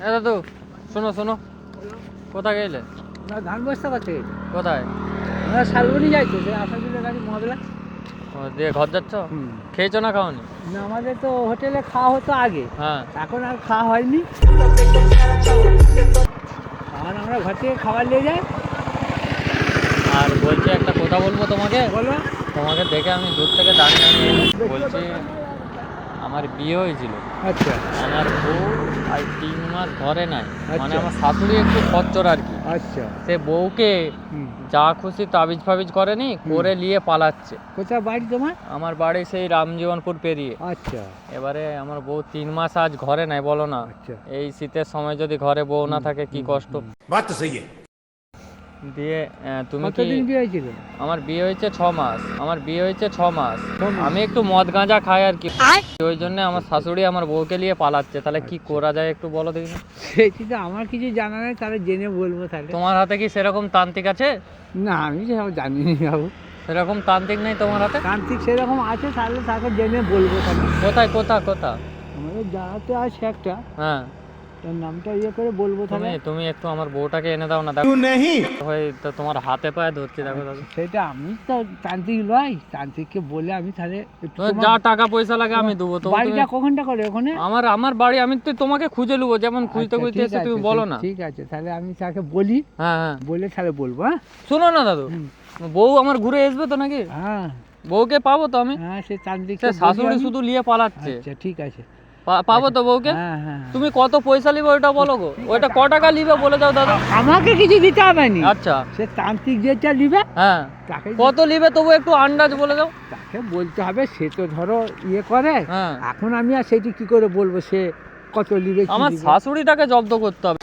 হ্যাঁ দাদু শোনো শোনো। কোথায় গেলে? আমরা ধান বস্তা গেছি কোথায়? আমরা শালবনি যাইতো সে আসাদুলের গাড়ি মহাবেলা ও, দিয়ে ঘর যাচ্ছ? খেয়েছো না খাওনি? না আমাদের তো হোটেলে খাওয়া হতো আগে। হ্যাঁ। এখন আর খাওয়া হয়নি। আর আমরা ঘর থেকে খাবার নিয়ে যাই। আর বলছি একটা কথা বলব তোমাকে? বলো। তোমাকে দেখে আমি দূর থেকে দাঁড়িয়ে বলছি আমার বিয়ে হয়েছিল। আচ্ছা। আমার বউ আর তিন মাস ঘরে নাই। মানে আচ্ছা। আমার শাশুড়ি একটু খচ্চর আর কি। আচ্ছা। সে বউকে যা খুশি তাবিজ ফাবিজ করেনি করে নিয়ে পালাচ্ছে। কোথায় বাড়ি তোমার? আমার বাড়ি সেই রামজীবনপুর পেরিয়ে। আচ্ছা। এবারে আমার বউ তিন মাস আজ ঘরে নাই বলো না। আচ্ছা। এই শীতের সময় যদি ঘরে বউ না থাকে কি কষ্ট। বাচ্চা সেই দিয়ে তুমি কি কতদিন বিয়ে হয়েছিল? আমার বিয়ে হয়েছে ছ মাস। আমার বিয়ে হয়েছে ছ মাস। আমি একটু মদ গাঁজা খাই আর কি। ওই জন্য আমার শাশুড়ি আমার বউকে নিয়ে পালাচ্ছে। তাহলে কি করা যায় একটু বলো দেখি সেটি তো আমার কিছু জানা নেই তাহলে জেনে বলব তাহলে। তোমার হাতে কি সেরকম তান্ত্রিক আছে? না আমি সেসব জানি না বাবু। সেরকম তান্ত্রিক নেই তোমার হাতে? তান্ত্রিক সেরকম আছে তাহলে তাকে জেনে বলব তাহলে। কোথায় কোথা কোথা আমাদের জানাতে আছে একটা। হ্যাঁ। নামটা ইয়ে করে বলব তুমি একটু আমার বউটাকে এনে দাও না দেখো। তোমার হাতে পায়ে ধরছি দেখো দাদা। সেটা আমি তো তান্ত্রিক তান্ত্রিককে বলে আমি তাহলে যা টাকা পয়সা লাগে আমি দেবো বাড়িটা কখনটা করে ওখানে? আমার আমার বাড়ি আমি তো তোমাকে খুঁজে নেব যেমন আচ্ছা, খুঁজতে খুঁজতে এসে তুমি বলো না। ঠিক আছে তাহলে আমি তাকে বলি। হ্যাঁ হ্যাঁ। বলে তাহলে বলব হ্যাঁ? শোনো না দাদু বউ আমার ঘুরে আসবে তো নাকি? হ্যাঁ। বউকে পাবো তো আমি? হ্যাঁ সে শাশুড়ি শুধু নিয়ে পালাচ্ছে। আচ্ছা ঠিক আছে। পাবো তো বউকে? হ্যাঁ হ্যাঁ তুমি কত পয়সা নিবে ওইটা বলো গো। ওইটা ক টাকা নিবে বলে দাও দাদা। আমাকে কিছু দিতে হবে না। আচ্ছা। সে তান্ত্রিক যেটা নিবে হ্যাঁ। কত নিবে তবু একটু আন্দাজ বলে দাও। তাকে বলতে হবে সে তো ধরো ইয়ে করে। হ্যাঁ। এখন আমি আর সেটি কি করে বলব? সে কত নিবে আমার শাশুড়িটাকে জব্দ করতে হবে।